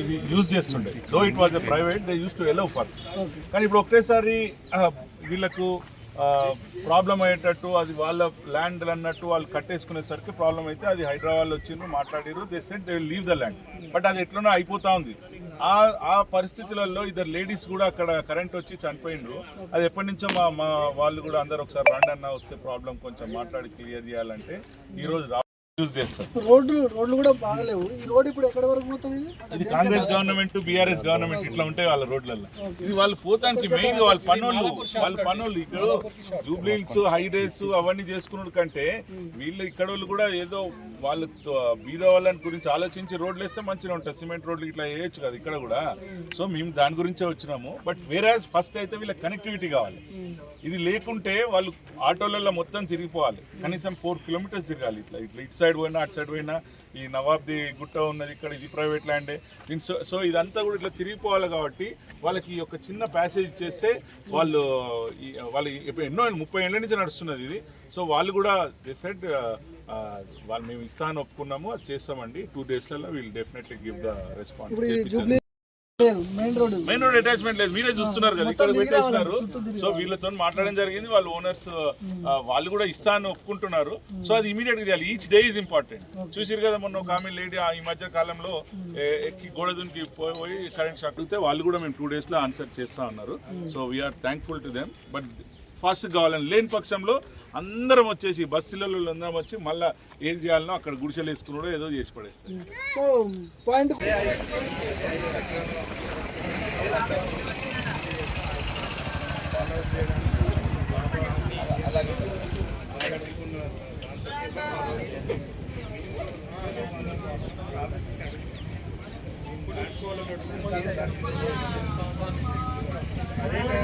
ఇది యూజ్ చేస్తుండే. Though it was a private they used to allow first కానీ ఇప్పుడు ఒకేసారి వీళ్ళకు ప్రాబ్లం అయ్యేటట్టు అది వాళ్ళ ల్యాండ్ అన్నట్టు వాళ్ళు కట్టేసుకునేసరికి ప్రాబ్లం అయితే అది హైదరాబాద్ వచ్చిండ్రు మాట్లాడారు they set they leave the land but అది ఎట్లనో అయిపోతా ఉంది. ఆ ఆ పరిస్థితులలో ఇద్దరు లేడీస్ కూడా అక్కడ కరెంట్ వచ్చి చనిపోయిండ్రు. అది ఎప్పటి నుంచో మా మా వాళ్ళు కూడా అందరు ఒకసారి రండి అన్న వస్తే ప్రాబ్లం కొంచెం మాట్లాడి క్లియర్ చేయాలంటే ఈ రోజు యూజ్ చేస్తారు. రోడ్లు రోడ్లు కూడా బాగలేవు. ఈ రోడ్ ఇప్పుడు ఎక్కడి వరకు పోతుంది ఇది? కాంగ్రెస్ గవర్నమెంట్ బీఆర్ఎస్ గవర్నమెంట్ ఇట్లా ఉంటాయి వాళ్ళ రోడ్లలో ఇది వాళ్ళు పోతానికి మెయిన్ వాళ్ళ పనులు వాళ్ళ పనులు ఇక్కడ జూబ్లీల్స్ హైవేస్ అవన్నీ చేసుకున్న కంటే వీళ్ళు ఇక్కడ వాళ్ళు కూడా ఏదో వాళ్ళు బీద వాళ్ళని గురించి ఆలోచించి రోడ్లు వేస్తే మంచిగా ఉంటుంది సిమెంట్ రోడ్లు ఇట్లా వేయచ్చు కదా ఇక్కడ కూడా. సో మేము దాని గురించే వచ్చినాము. బట్ వేరే ఫస్ట్ అయితే వీళ్ళకి కనెక్టివిటీ కావాలి. ఇది లేకుంటే వాళ్ళు ఆటోలలో మొత్తం తిరిగిపోవాలి. కనీసం ఫోర్ కిలోమీటర్స్ తిరగాలి ఇట్లా. ఇట్లా ఇటు సైడ్ పోయినా అటు సైడ్ పోయినా ఈ నవాబ్ది గుట్ట ఉన్నది ఇక్కడ ఇది ప్రైవేట్ ల్యాండే దీని సో సో ఇదంతా కూడా ఇట్లా తిరిగిపోవాలి కాబట్టి వాళ్ళకి ఈ యొక్క చిన్న ప్యాసేజ్ చేస్తే వాళ్ళు వాళ్ళు ఎన్నో ముప్పై ఏళ్ళ నుంచి నడుస్తున్నది ఇది. సో వాళ్ళు కూడా డిసైడ్ వాళ్ళు మేము ఇస్తాను ఒప్పుకున్నాము అది చేస్తామండి. టూ డేస్లలో వీళ్ళు డెఫినెట్లీ గివ్ ద రెస్పాన్స్ లేదు main road main road attachment లేదు. మీరే చూస్తున్నారు కదా ఇక్కడ పెట్టేస్తున్నారు సో వీళ్ళతో మాట్లాడడం జరిగింది. వాళ్ళ ఓనర్స్ వాళ్ళు కూడా ఇస్తా అని ఒప్పుకుంటున్నారు. సో అది ఇమీడియట్గా చేయాలి ఈచ్ డే ఇస్ ఇంపార్టెంట్ చూసిరు కదా మొన్న ఒక ఆమె లేడీ ఈ మధ్య కాలంలో ఏ- ఎక్కి గోడ దునికి పోయి కరెంట్ షాక్ వాళ్ళు కూడా మేము టూ డేస్లో ఆన్సర్ చేస్తా ఉన్నారు so we're thankful to them but fast కావాలని లేని పక్షంలో అందరం వచ్చేసి బస్సులలో అందరం వచ్చి మళ్ళీ ఏం చేయాలనో అక్కడ గుడిసెలు వేసుకున్నాడో ఏదో చేసి పడేస్తారు సో పాయింట్ అదే